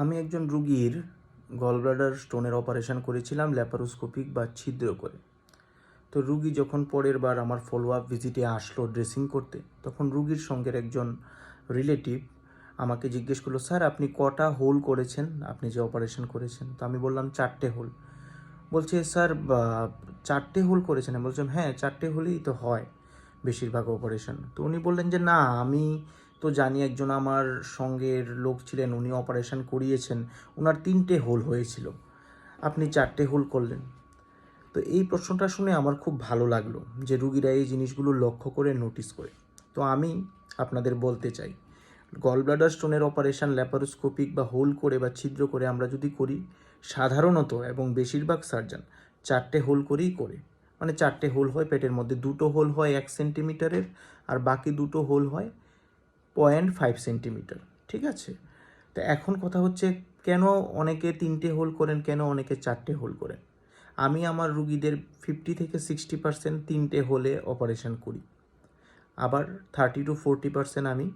আমি একজন রুগীর গলব্লাডার স্টোনের অপারেশন করেছিলাম ল্যাপারোস্কোপিক বা ছিদ্র করে। তো রুগী যখন পরের বার আমার ফলো আপ ভিজিটে আসলো ড্রেসিং করতে, তখন রুগীর সঙ্গের একজন রিলেটিভ আমাকে জিজ্ঞেস করল, স্যার, আপনি কটা হোল করেছেন? আপনি যে অপারেশন করেছেন? তো আমি বললাম, চারটে হোল বলছে, স্যার চারটে হোল করেছেন? আমি বলছিলাম হ্যাঁ চারটে হোলেই তো হয় বেশিরভাগ অপারেশন তো উনি বললেন যে, না, আমি তো জানি একজন আমার সঙ্গের লোক ছিলেন, উনি অপারেশন করিয়েছেন ওনার তিনটে হোল হয়েছিল। আপনি চারটে হোল করলেন। তো এই প্রশ্নটা শুনে আমার খুব ভালো লাগল যে রুগীরা এই জিনিসগুলো লক্ষ্য করে নোটিস করে। তো আমি আপনাদের বলতে চাই গলব্লাডার স্টোনের অপারেশন ল্যাপারোস্কোপিক বা হোল করে বা ছিদ্র করে আমরা যদি করি, সাধারণত এবং বেশিরভাগ সার্জন চারটে হোল করেই করে। মানে চারটে হোল হয়, পেটের মধ্যে দুটো হোল হয় এক সেন্টিমিটারের আর বাকি দুটো হোল হয় পয়েন্ট ফাইভ সেন্টিমিটার, ঠিক আছে? তো এখন কথা হচ্ছে কেন অনেকে তিনটে হোল করেন, কেন অনেকে চারটে হোল করেন? আমি আমার রুগীদের ফিফটি থেকে সিক্সটি পার্সেন্ট তিনটে হোলে অপারেশন করি। আবার থার্টি টু ফোরটি পার্সেন্ট আমি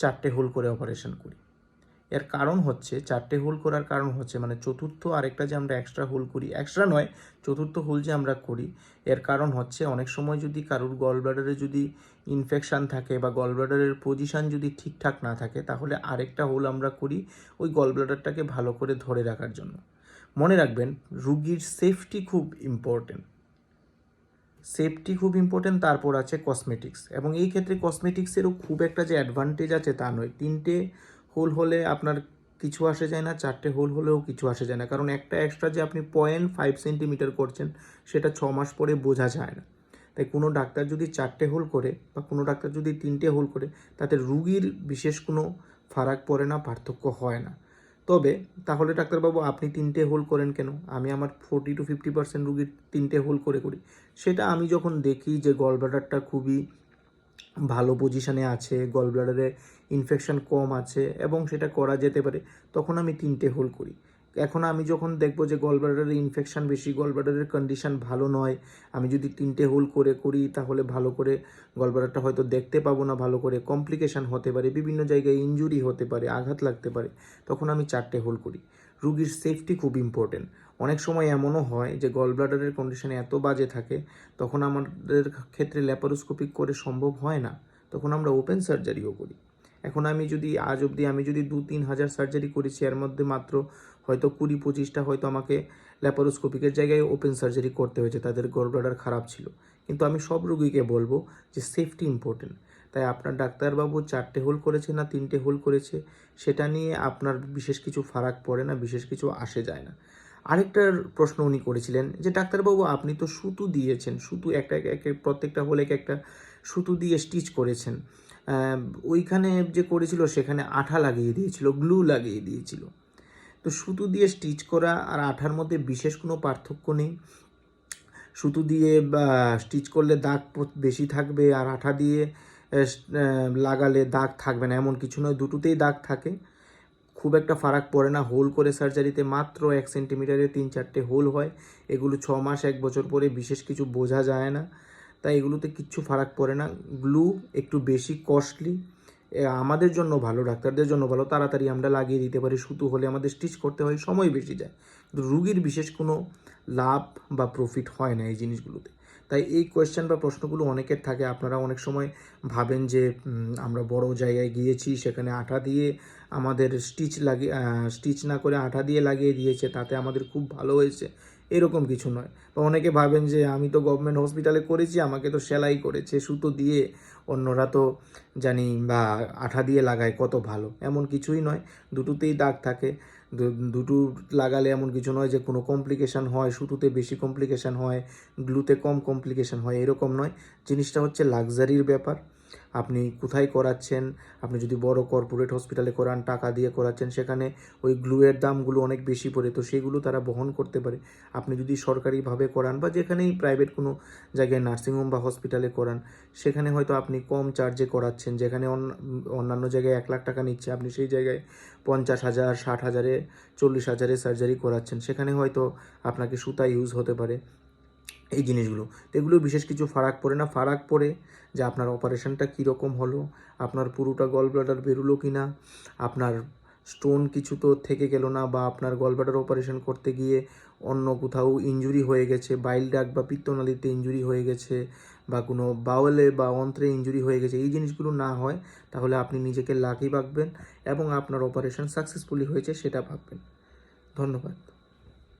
চারটে হোল করে অপারেশন করি। এর কারণ হচ্ছে, চারটে হোল করার কারণ হচ্ছে মানে চতুর্থ আরেকটা যে আমরা এক্সট্রা হোল করি এক্সট্রা নয়, চতুর্থ হোল যে আমরা করি, এর কারণ হচ্ছে অনেক সময় যদি কারুর গল ব্লাডারে যদি ইনফেকশান থাকে বা গল ব্লাডারের পজিশান যদি ঠিকঠাক না থাকে, তাহলে আরেকটা হোল আমরা করি ওই গল ব্লাডারটাকে ভালো করে ধরে রাখার জন্য। মনে রাখবেন, রুগীর সেফটি খুব ইম্পর্টেন্ট সেফটি খুব ইম্পর্টেন্ট তারপর আছে কসমেটিক্স এবং এই ক্ষেত্রে কসমেটিক্সেরও খুব একটা যে অ্যাডভান্টেজ আছে তা নয়। তিনটে হোল হলে আপনার কিছু আসে যায় না, চারটে হোল হলেও কিছু আসে যায় না। কারণ একটা এক্সট্রা যে আপনি পয়েন্ট ফাইভ সেন্টিমিটার করছেন, সেটা ছ মাস পরে বোঝা যায় না। তাই কোনো ডাক্তার যদি চারটে হোল করে বা কোনো ডাক্তার যদি তিনটে হোল করে, তাতে রুগীর বিশেষ কোনো ফারাক পড়ে না, পার্থক্য হয় না। তবে তাহলে ডাক্তারবাবু, আপনি তিনটে হোল করেন কেন? আমি আমার ফোর্টি টু ফিফটি পার্সেন্ট রুগীর তিনটে হোল করে করি। সেটা আমি যখন দেখি যে গল ব্লাডারটা খুবই ভালো পজিশানে আছে গল ব্লাডারে ইনফেকশন কম আছে এবং সেটা করা যেতে পারে, তখন আমি তিনটে হোল করি। এখন আমি যখন দেখব যে গল ব্লাডারের ইনফেকশন বেশি গল ব্লাডারের কন্ডিশন ভালো নয়, আমি যদি তিনটে হোল করে করি, তাহলে ভালো করে গল ব্লাডারটা হয়তো দেখতে পাবো না, ভালো করে কমপ্লিকেশন হতে পারে, বিভিন্ন জায়গায় ইনজুরি হতে পারে, আঘাত লাগতে পারে, তখন আমি চারটে হোল করি। রুগীর সেফটি খুব ইম্পর্টেন্ট অনেক সময় এমনও হয় যে গল ব্লাডারের কন্ডিশন এত বাজে থাকে, তখন আমাদের ক্ষেত্রে ল্যাপারোস্কোপিক করে সম্ভব হয় না, তখন আমরা ওপেন সার্জারিও করি। এখন আমি যদি, আজ অবধি আমি যদি দু তিন হাজার সার্জারি করেছি, এর মধ্যে মাত্র হয়তো কুড়ি পঁচিশটা হয়তো আমাকে ল্যাপারোস্কোপিকের জায়গায় ওপেন সার্জারি করতে হয়েছে, তাদের গল ব্লাডার খারাপ ছিল। কিন্তু আমি সব রুগীকে বলব যে সেফটি ইম্পর্টেন্ট তাই আপনার ডাক্তারবাবু চারটে হোল করেছে না তিনটে হোল করেছে, সেটা নিয়ে আপনার বিশেষ কিছু ফারাক পড়ে না, বিশেষ কিছু আসে যায় না। আরেকটার প্রশ্ন উনি করেছিলেন যে, ডাক্তারবাবু, আপনি তো সুতো দিয়েছেন, সুতো একটা, এক প্রত্যেকটা হোলে একটা সুতো দিয়ে স্টিচ করেছেন। ওইখানে যে করেছিল সেখানে আঠা লাগিয়ে দিয়েছিল, গ্লু লাগিয়ে দিয়েছিল। তো সুতো দিয়ে স্টিচ করা আর আঠার মধ্যে বিশেষ কোনো পার্থক্য নেই। সুতো দিয়ে স্টিচ করলে দাগ বেশি থাকবে আর আঠা দিয়ে লাগালে দাগ থাকবে না, এমন কিছু নয়। দুটোতেই দাগ থাকে। খুব একটা ফারাক পড়ে না। হোল করে সার্জারিতে মাত্র এক সেন্টিমিটারে তিন চারটে হোল হয়। এগুলো ছ মাস, এক বছর পরে বিশেষ কিছু বোঝা যায় না। তাই এগুলোতে কিচ্ছু ফারাক পড়ে না। গ্লু একটু বেশি কস্টলি। আমাদের জন্য ভালো, ডাক্তারদের জন্য ভালো। তাড়াতাড়ি আমরা লাগিয়ে দিতে পারি। সুতো হলে আমাদের স্টিচ করতে হয়। সময় বেশি যায়। কিন্তু রুগীর বিশেষ কোনো লাভ বা প্রফিট হয় না এই জিনিসগুলোতে। তাই এই কোয়েশ্চেন বা প্রশ্নগুলো অনেকের থাকে। আপনারা অনেক সময় ভাবেন যে আমরা বড় জায়গায় গিয়েছি, সেখানে আঠা দিয়ে আমাদের স্টিচ লাগিয়ে স্টিচ না করে আঠা দিয়ে লাগিয়ে দিয়েছে, তাতে আমাদের খুব ভালো হয়েছে। এরকম কিছু নয়। বা অনেকে ভাবেন যে, আমি তো গভর্নমেন্ট হসপিটালে করেছি, আমাকে তো সেলাই করেছে, সুতো দিয়ে অন্যরা তো জানি বা আঠা দিয়ে লাগায় কত ভালো। এমন কিছুই নয়। দুটোতেই দাগ থাকে। দুটো লাগালে এমন কিছু নয় যে কোনো কমপ্লিকেশান হয় শুধুতে বেশি কমপ্লিকেশান হয় গ্লুতে কম কমপ্লিকেশান হয়, এরকম নয়। জিনিসটা হচ্ছে লাক্সারির ব্যাপার। আপনি কোথায় করাচ্ছেন? আপনি যদি বড় কর্পোরেট হসপিটালে করান, টাকা দিয়ে করাচ্ছেন, সেখানে ওই গ্লুয়ের দামগুলো অনেক বেশি পড়ে। তো সেগুলো তারা বহন করতে পারে। আপনি যদি সরকারিভাবে করান বা যেখানেই প্রাইভেট কোনো জায়গায় নার্সিংহোম বা হসপিটালে করান, সেখানে হয়তো আপনি কম চার্জে করাচ্ছেন। যেখানে অন্য- অন্যান্য জায়গায় এক লাখ টাকা নিচ্ছে, আপনি সেই জায়গায় পঞ্চাশ হাজার, ষাট হাজারে, চল্লিশ হাজারে সার্জারি করাচ্ছেন। সেখানে হয়তো আপনাকে সুতা ইউজ হতে পারে। এই জিনিসগুলো। তো এগুলো বিশেষ কিছু ফারাক পড়ে না। ফারাক পড়ে যে আপনার অপারেশনটা কীরকম হলো, আপনার পুরোটা গল ব্লাডার বেরোলো কি না আপনার স্টোন কিছু তো থেকে গেল না, বা আপনার গল গলব্লাডার অপারেশন করতে গিয়ে অন্য কোথাও ইনজুরি হয়ে গেছে বাইল ডাক বা পিত্তনালীতে ইনজুরি হয়ে গেছে, বা কোনো বাওয়েলে বা অন্ত্রে ইনজুরি হয়ে গেছে, এই জিনিসগুলো না হয়, তাহলে আপনি নিজেকে লাকি ভাববেন এবং আপনার অপারেশন সাকসেসফুলি হয়েছে সেটা ভাববেন। ধন্যবাদ।